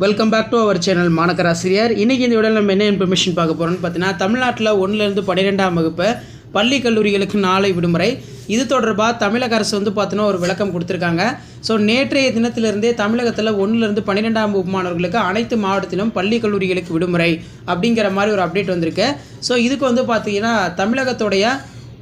Welcome back to our channel மாணக்கராசிரியர் இன்றைக்கி இந்த விட நம்ம என்ன இன்ஃபர்மேஷன் பார்க்க போகிறோம்னு பார்த்தீங்கன்னா தமிழ்நாட்டில் ஒன்றுலேருந்து பன்னிரெண்டாம் வகுப்பு பள்ளி கல்லூரிகளுக்கு நாளை விடுமுறை. இது தொடர்பாக தமிழக அரசு வந்து பார்த்தோன்னா ஒரு விளக்கம் கொடுத்துருக்காங்க. ஸோ நேற்றைய தினத்திலிருந்தே தமிழகத்தில் ஒன்றுலேருந்து பன்னிரெண்டாம் வகுப்பு மாணவர்களுக்கு அனைத்து மாவட்டத்திலும் பள்ளி கல்லூரிகளுக்கு விடுமுறை அப்படிங்கிற மாதிரி ஒரு அப்டேட் வந்திருக்கு. ஸோ இதுக்கு வந்து பார்த்தீங்கன்னா தமிழகத்துடைய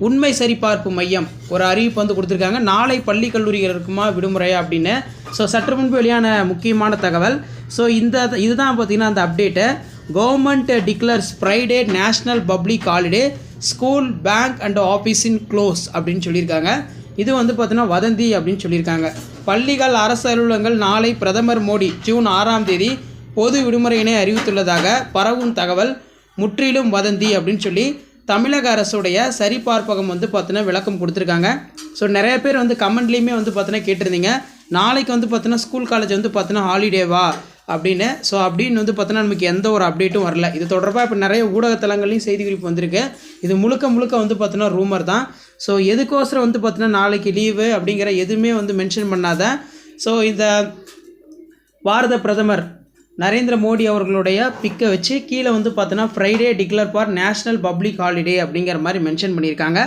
உண்மை சரிபார்ப்பு மையம் ஒரு அறிவிப்பு வந்து கொடுத்துருக்காங்க. நாளை பள்ளி கல்லூரிகளுக்குமா விடுமுறை அப்படின்னு. ஸோ சற்று முன்பு வெளியான முக்கியமான தகவல். ஸோ இந்த இதுதான் பார்த்தீங்கன்னா அந்த update government declares Friday national public holiday school bank and office in close அப்படின்னு சொல்லியிருக்காங்க. இது வந்து பார்த்தீங்கன்னா வதந்தி அப்படின்னு சொல்லியிருக்காங்க. பள்ளிகள் அரசு அலுவலகங்கள் நாளை பிரதமர் மோடி ஜூன் ஆறாம் தேதி பொது விடுமுறையினை அறிவித்துள்ளதாக பரவும் தகவல். முற்றிலும் வதந்தி அப்படின்னு சொல்லி தமிழக அரசுடைய சரிபார்ப்பகம் வந்து பார்த்தீங்கன்னா விளக்கம் கொடுத்துருக்காங்க. ஸோ நிறைய பேர் வந்து கமெண்ட்லேயுமே வந்து பார்த்தீங்கன்னா கேட்டிருந்தீங்க. நாளைக்கு வந்து பார்த்தீங்கன்னா ஸ்கூல் காலேஜ் வந்து பார்த்தீங்கன்னா ஹாலிடேவா அப்படின்னு. ஸோ அப்படின்னு வந்து பார்த்தோன்னா நமக்கு எந்த ஒரு அப்டேட்டும் வரல. இது தொடர்பாக இப்போ நிறைய ஊடகத்தலங்கள்லையும் செய்தி குறிப்பு வந்திருக்கு. இது முழுக்க முழுக்க வந்து பார்த்தீங்கன்னா ரூமர் தான். ஸோ எதுக்கோசரம் வந்து பார்த்தீங்கன்னா நாளைக்கு லீவு அப்படிங்கிற எதுவுமே வந்து மென்ஷன் பண்ணாத. ஸோ இந்த பாரத பிரதமர் நரேந்திர மோடி அவர்களுடைய பிக்கை வச்சு கீழே வந்து பார்த்தோன்னா Friday declare for national public holiday அப்படிங்கிற மாதிரி மென்ஷன் பண்ணியிருக்காங்க.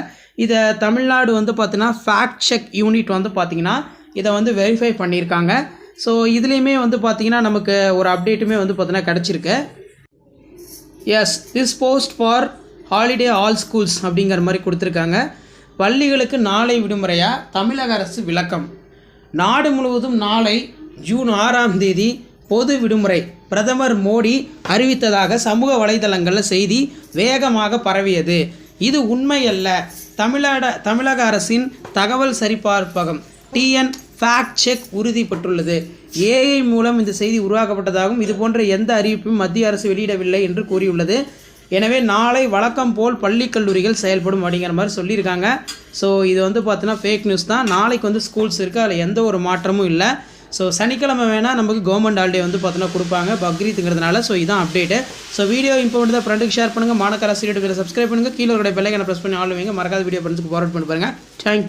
இதை தமிழ்நாடு வந்து பார்த்தீங்கன்னா ஃபேக்ட் செக் யூனிட் வந்து பார்த்திங்கன்னா இதை வந்து வெரிஃபை பண்ணியிருக்காங்க. ஸோ இதுலேயுமே வந்து பார்த்திங்கன்னா நமக்கு ஒரு அப்டேட்டுமே வந்து பார்த்தீங்கன்னா கிடச்சிருக்கு. Yes this post for holiday all schools அப்படிங்கிற மாதிரி கொடுத்துருக்காங்க. பள்ளிகளுக்கு நாளை விடுமுறையாக தமிழக அரசு விளக்கம். நாடு முழுவதும் நாளை ஜூன் ஆறாம் தேதி பொது விடுமுறை. பிரதமர் மோடி அறிவித்ததாக சமூக வலைதளங்களில் செய்தி வேகமாக பரவியது. இது உண்மையல்ல. தமிழக தமிழக அரசின் தகவல் சரிபார்ப்பகம் டிஎன் ஃபேக்ட் செக் உறுதிப்பட்டுள்ளது. ஏஐ மூலம் இந்த செய்தி உருவாக்கப்பட்டதாகவும் இது போன்ற எந்த அறிவிப்பும் மத்திய அரசு வெளியிடவில்லை என்று கூறியுள்ளது. எனவே நாளை வழக்கம் போல் பள்ளி கல்லூரிகள் செயல்படும் அப்படிங்கிற மாதிரி சொல்லியிருக்காங்க. ஸோ இது வந்து பார்த்தீங்கன்னா ஃபேக் நியூஸ் தான். நாளைக்கு வந்து ஸ்கூல்ஸ் இருக்குது அதில் எந்த ஒரு மாற்றமும் இல்லை. ஸோ சனிக்கிழமை வேணால் நமக்கு கவர்மெண்ட் ஹாலிடே வந்து பார்த்தீங்கன்னா கொடுப்பாங்க. பக்ரீத்துங்கிறதுனால ஸோ இதுதான் அப்டேட்டு ஸோ வீடியோ இம்பார்ட் தான் ஃப்ரெண்டுக்கு ஷேர் பண்ணுங்கள் மாணக்கராசிரியர் சப்ஸ்கிரைப் பண்ணுங்கள் கீழே இருக்கிற பெல்லைக்கனை ப்ரெஸ் பண்ணி ஆள் வைங்க. மறக்காத வீடியோ பண்ணுறதுக்கு ஃபார்வர்ட் பண்ணி பாருங்கள் தேங்க்யூ